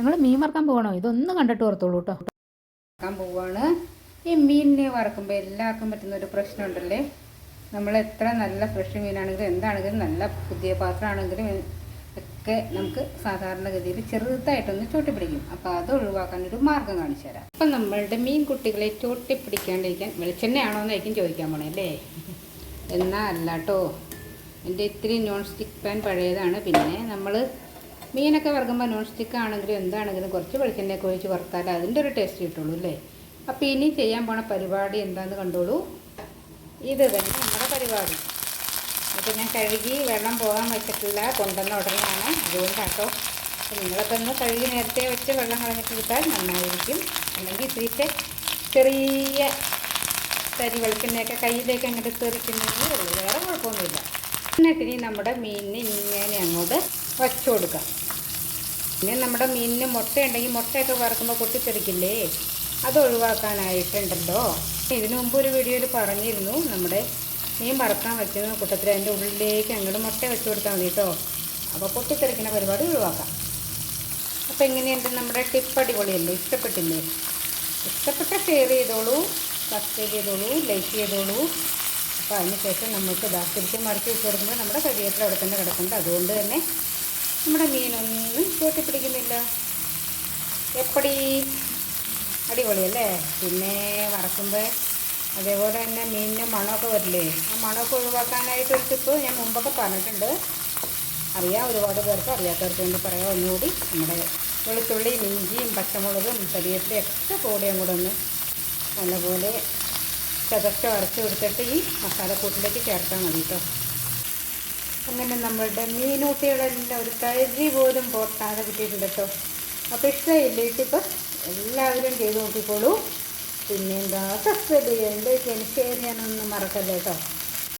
നിങ്ങൾ മീൻ വറക്കാൻ പോകണോ? ഇതൊന്നും കണ്ടിട്ട് ഓർത്തോളൂ കേട്ടോ വറക്കാൻ പോവാണ്. ഈ മീനിനെ വറക്കുമ്പോൾ എല്ലാവർക്കും പറ്റുന്ന ഒരു പ്രശ്നമുണ്ടല്ലേ? നമ്മൾ എത്ര നല്ല ഫ്രഷ് മീനാണെങ്കിലും എന്താണെങ്കിലും നല്ല പുതിയ പാത്രമാണെങ്കിലും ഒക്കെ നമുക്ക് സാധാരണഗതിയിൽ ചെറുതായിട്ടൊന്ന് ചോട്ടി പിടിക്കും അപ്പോൾ അത് ഒഴിവാക്കാൻ ഒരു മാർഗം കാണിച്ചു തരാം. അപ്പം നമ്മളുടെ മീൻ കുട്ടികളെ ചോട്ടി പിടിക്കാണ്ടിരിക്കാൻ വെളിച്ചെണ്ണയാണോ എന്നായിരിക്കും ചോദിക്കാൻ പോണേ അല്ലേ? എന്നാ അല്ല എന്റെ ഇത്തിരി നോൺ സ്റ്റിക്ക് പാൻ പഴയതാണ്. പിന്നെ നമ്മൾ മീനൊക്കെ വറുക്കുമ്പോൾ നോൺ സ്റ്റിക്ക് ആണെങ്കിലും എന്താണെങ്കിലും കുറച്ച് വെളിച്ചെണ്ണയൊക്കെ ഒഴിച്ച് വറുത്താൽ അതിന്റെ ഒരു ടേസ്റ്റ് കിട്ടുള്ളൂ അല്ലേ? അപ്പോൾ ഇനി ചെയ്യാൻ പോണ പരിപാടി എന്താണെന്ന് കണ്ടോളൂ. ഇത് തന്നെ നമ്മുടെ പരിപാടി. അപ്പോൾ ഞാൻ കഴുകി വെള്ളം പോകാൻ വെച്ചിട്ടില്ല കൊണ്ടുവന്ന ഉടനെയാണ്. അതുകൊണ്ടാട്ടോ. നിങ്ങളൊക്കെ ഒന്ന് കഴുകി നേരത്തെ വെച്ച് വെള്ളം കളഞ്ഞിട്ട് എടുത്താൽ നന്നായിരിക്കും. അല്ലെങ്കിൽ ഇത്തിരിച്ച് ചെറിയ തരി വെളിച്ചെണ്ണയൊക്കെ കയ്യിലേക്ക് അങ്ങോട്ട് തെറിക്കുന്നതേ ഉള്ളൂ വേറെ കുഴപ്പമൊന്നുമില്ല. എന്നിട്ട് ഇനി നമ്മുടെ മീനിന് ഇങ്ങനെ അങ്ങോട്ട് വച്ചു കൊടുക്കാം. പിന്നെ നമ്മുടെ മീനിന് മുട്ട ഉണ്ടെങ്കിൽ മുട്ടയൊക്കെ വറക്കുമ്പോൾ പൊട്ടിത്തെറിക്കില്ലേ? അത് ഒഴിവാക്കാനായിട്ടുണ്ടല്ലോ. ഇതിനു മുമ്പ് ഒരു വീഡിയോയിൽ പറഞ്ഞിരുന്നു നമ്മുടെ മീൻ വറക്കാൻ വെക്കുന്ന കൂട്ടത്തിൽ അതിന്റെ ഉള്ളിലേക്ക് അങ്ങോട്ട് മുട്ട വെച്ച് കൊടുത്താൽ മതി കേട്ടോ. അപ്പോൾ പൊട്ടിത്തെറിക്കുന്ന പരിപാടി ഒഴിവാക്കാം. അപ്പോൾ എങ്ങനെയുണ്ട് നമ്മുടെ ടിപ്പ് അടിപൊളിയല്ലേ? ഇഷ്ടപ്പെട്ടില്ലേ? ഇഷ്ടപ്പെട്ട ഷെയർ ചെയ്തോളൂ സബ്സ്ക്രൈബ് ചെയ്തോളൂ ലൈക്ക് ചെയ്തോളൂ. അപ്പോൾ അതിന് ശേഷം നമുക്ക് ഇതാ തിരിച്ച് വെച്ച് കൊടുക്കുമ്പോൾ നമ്മുടെ കരിയേറ്റർ അവിടെ തന്നെ കിടക്കുന്നുണ്ട് അതുകൊണ്ട് തന്നെ നമ്മുടെ മീനൊന്നും ചോട്ടി പിടിക്കുന്നില്ല. എപ്പടി? അടിപൊളിയല്ലേ പിന്നെ വറക്കുമ്പോൾ അതേപോലെ തന്നെ മീനിന് മണമൊക്കെ വരില്ലേ? ആ മണമൊക്കെ ഒഴിവാക്കാനായിട്ട് ഒരു ടിപ്പ് ഞാൻ മുമ്പൊക്കെ പറഞ്ഞിട്ടുണ്ട്. അറിയാം ഒരുപാട് പേർക്ക് അറിയാത്തവർക്ക് വേണ്ടി പറയാം. ഒന്നുകൂടി നമ്മുടെ വെളുത്തുള്ളിയും ഇഞ്ചിയും പച്ചമുളകും കരിവേപ്പിലയും ഒക്കെ കൂടി അങ്ങോട്ടൊന്ന് നല്ലപോലെ ചതച്ച് അരച്ച് കൊടുത്തിട്ട് ഈ മസാലക്കൂട്ടിലേക്ക് ചേർത്താൽ മതി കേട്ടോ. അങ്ങനെ നമ്മളുടെ മീനൂട്ടികളെല്ലാം ഒരു കരി പോലും പൊട്ടാതെ കിട്ടിയിട്ടുണ്ട് കേട്ടോ. അപ്പോൾ ഇഷ്ടമില്ലേക്ക് ഇപ്പോൾ എല്ലാവരും ചെയ്ത് നോക്കിക്കോളൂ. പിന്നെ എന്താ സബ്സ്ക്രൈബ് ചെയ്യാൻ ഷെയർ ചെയ്യാനൊന്നും മറക്കല്ലേ കേട്ടോ.